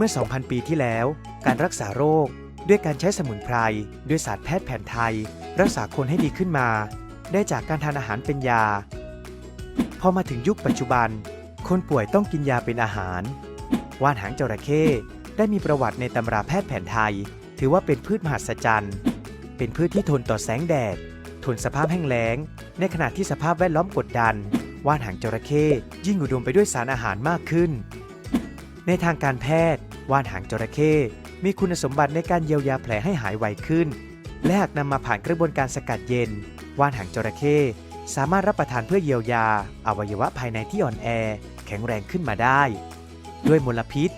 เมื่อ 2,000 ปีที่แล้ว การรักษาโรค ด้วยการใช้สมุนไพร ด้วยศาสตร์แพทย์แผนไทย รักษาคนให้ดีขึ้นมา ได้จากการทานอาหารเป็นยา พอมาถึงยุคปัจจุบัน คนป่วยต้องกินยาเป็นอาหาร ว่านหางจระเข้ได้มีประวัติในตำราแพทย์แผนไทย ถือว่าเป็นพืชมหัศจรรย์ เป็นพืชที่ทนต่อแสงแดด ทนสภาพแห้งแล้ง ในขณะที่สภาพแวดล้อมกดดัน ว่านหางจระเข้ยิ่งอุดมไปด้วยสารอาหารมากขึ้น ในทางการแพทย์ ว่านหางจระเข้มีคุณสมบัติในการเยียวยาแผลให้หายไวขึ้น และหากนำมาผ่านกระบวนการสกัดเย็น ว่านหางจระเข้สามารถรับประทานเพื่อเยียวยา อวัยวะภายในที่อ่อนแอ แข็งแรงขึ้นมาได้ ด้วยมลพิษ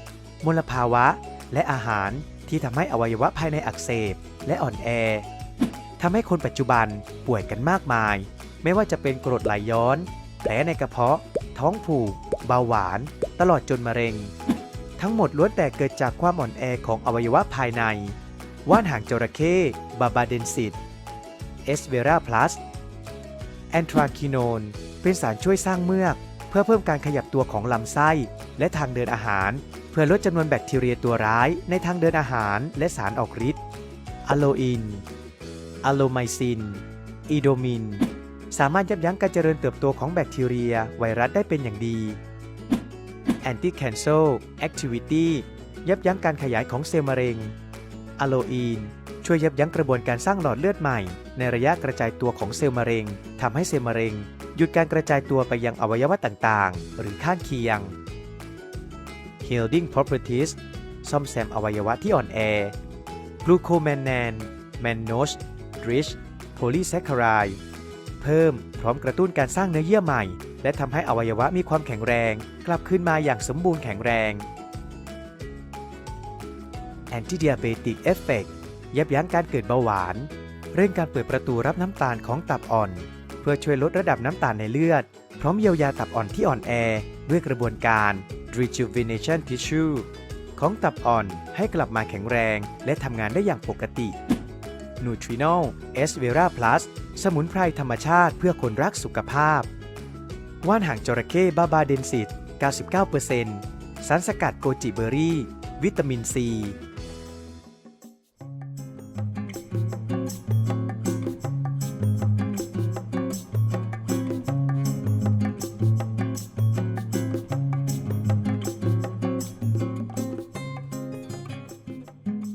มลภาวะ และอาหารที่ทำให้อวัยวะภายในอักเสบ และอ่อนแอทำให้คนปัจจุบันป่วยกันมากมาย ไม่ว่าจะเป็นกรดไหลย้อน แผลในกระเพาะ ท้องผูก เบาหวาน ตลอดจนมะเร็ง ทั้งหมดล้วนแต่เกิดจากความอ่อนแอของอวัยวะภายใน ว่านหางจระเข้บาบาเดนซิตเอสเวราพลัสแอนทราคิโนนเป็นสารช่วยสร้างเมือก เพื่อเพิ่มการขยับตัวของลำไส้ และทางเดินอาหาร เพื่อลดจำนวนแบคทีเรียตัวร้ายในทางเดินอาหารและสารออกฤทธิ์อะโลอินอะโลไมซิน อีโดมิน สามารถยับยั้งการเจริญเติบโตของแบคทีเรีย ไวรัสได้เป็นอย่างดี Anti-Cancer Activity ยับยั้งการขยายของเซลล์มะเร็งอะโลอีนช่วยยับยั้งกระบวนการสร้างหลอดเลือดใหม่ ในระยะกระจายตัวของเซลล์มะเร็งทำให้เซลล์มะเร็ง หยุดการกระจายตัวไปยังอวัยวะต่างๆ หรือข้างเคียง Healing Properties ซ่อมแซมอวัยวะที่อ่อนแอ Glucomannan mannose rich polysaccharide เพิ่มพร้อมกระตุ้นการสร้างเนื้อเยื่อใหม่ และทำให้อวัยวะมีความแข็งแรง กลับคืนมาอย่างสมบูรณ์แข็งแรง Anti-diabetic effect ยับยั้งการเกิดเบาหวาน เร่งการเปิดประตูรับน้ำตาลของตับอ่อน เพื่อช่วยลดระดับน้ำตาลในเลือด พร้อมเยียวยาตับอ่อนที่อ่อนแอ ด้วยกระบวนการ rejuvenation tissue ของตับอ่อนให้กลับมาแข็งแรง และทำงานได้อย่างปกติ Nutrinol S Vera Plus สมุนไพรธรรมชาติเพื่อคนรักสุขภาพ ว่านหางจระเข้บาบาเดนซิต 99%สารสกัดโกจิเบอรี่ วิตามินซี